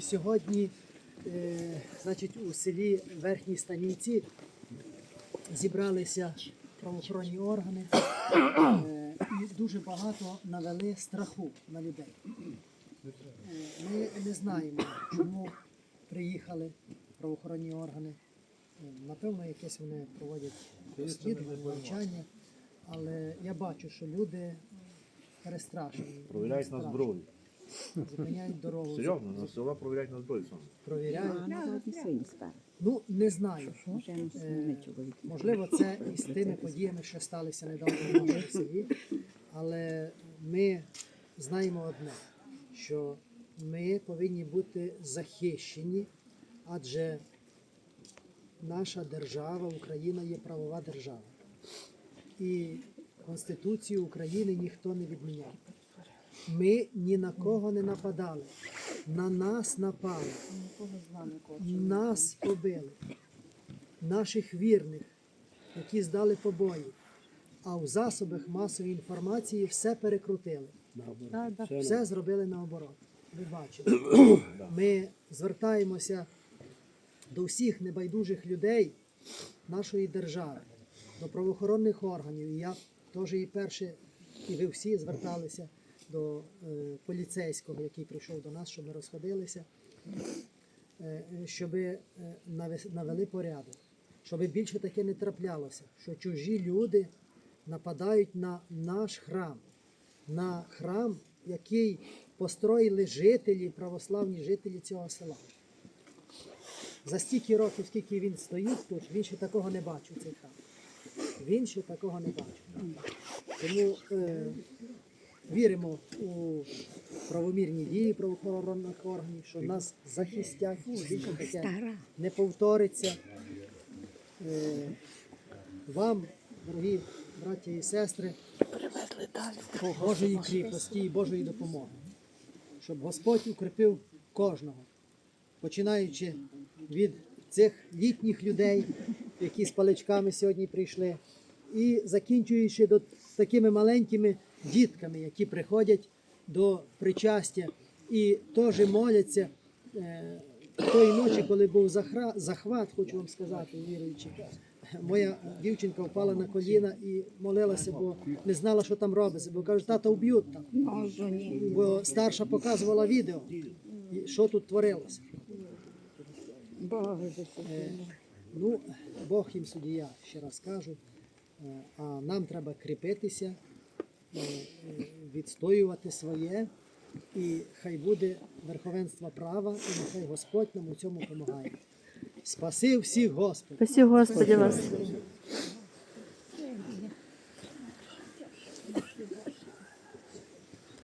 Сьогодні, е, значить, у селі Верхній Станівці зібралися правоохоронні органи е, і дуже багато навели страху на людей. Е, Ми не знаємо, чому приїхали правоохоронні органи. Напевно, якесь вони проводять розслідування, навчання, але я бачу, що люди перестрашені. Провіряють на зброю. Зупиняють дорогу. Серйозно, на села провіряють на зброю саме. Провіряють. Сперед. Ну, не знаю. Е. Можливо, це і з тими подіями, що сталися недавно в селі. Але ми знаємо одне, що ми повинні бути захищені, адже наша держава, Україна є правова держава. І Конституцію України ніхто не відміняв. Ми ні на кого не нападали. На нас напали. Нас побили. Наших вірних, які здали побої. А в засобах масової інформації все перекрутили. Все зробили наоборот. Ви бачите. Ми звертаємося до всіх небайдужих людей нашої держави, до правоохоронних органів. І я теж і перше, і ви всі зверталися до е, поліцейського, який прийшов до нас, щоб ми розходилися, е, щоб е, навели порядок, щоб більше таке не траплялося, що чужі люди нападають на наш храм, на храм, який построїли жителі, православні жителі цього села. За стільки років, скільки він стоїть тут, він ще такого не бачив, цей храм. Він ще такого не бачив. Тому віримо у правомірні дії правоохоронних органів, що нас захистять, більше таке не повториться. Е, вам, дорогі браті і сестри, Божої кріпості і Божої допомоги, щоб Господь укріпив кожного, починаючи від цих літніх людей, які з паличками сьогодні прийшли, і закінчуючи до такими маленькими дітками, які приходять до причастя і теж моляться. Е, Тої ночі, коли був захват, хочу вам сказати, віруючи, моя дівчинка впала на коліна і молилася, бо не знала, що там робиться. Бо каже, тата вб'ють там. Бо старша показувала відео, що тут творилося. Е, Ну, Бог їм суддя, ще раз кажу. А нам треба кріпитися, е, е, відстоювати своє, і хай буде верховенство права, і нехай Господь нам у цьому допомагає. Спаси всіх Господь! Спасибо, Господи, вас.